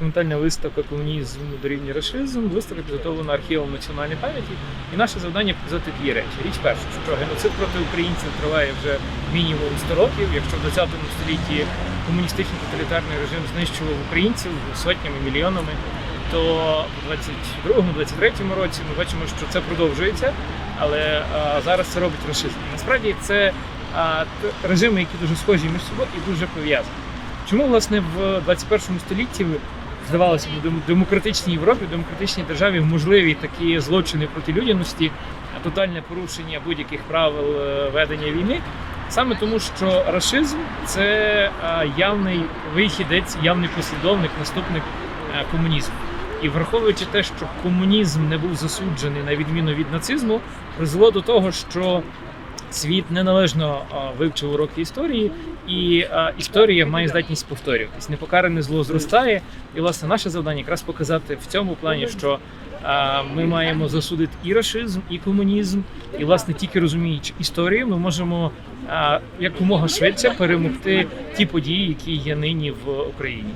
документальна виставка комунізм дорівнює рашизм. Виставка підготовлена архівом національної пам'яті. І наше завдання показати дві речі. Річ перша, що геноцид проти українців триває вже мінімум 100 років. Якщо в 20 столітті комуністичний тоталітарний режим знищував українців сотнями мільйонами, то в 22-23 році ми бачимо, що це продовжується, але а, зараз це робить рашизм. Насправді це а, режими, які дуже схожі між собою і дуже пов'язані. Чому власне в 21 столітті здавалося б, демократичній Європі, демократичній державі можливі такі злочини проти людяності, тотальне порушення будь-яких правил е, ведення війни? Саме тому, що рашизм це явний вихідець, явний послідовник, наступник е, комунізму. І враховуючи те, що комунізм не був засуджений на відміну від нацизму, призвело до того, що світ неналежно вивчив уроки історії, і історія має здатність повторюватись. Непокаране зло зростає. І власне наше завдання якраз показати в цьому плані, що ми маємо засудити і рашизм, і комунізм, і власне тільки розуміючи історію, ми можемо якомога швидше перемогти ті події, які є нині в Україні.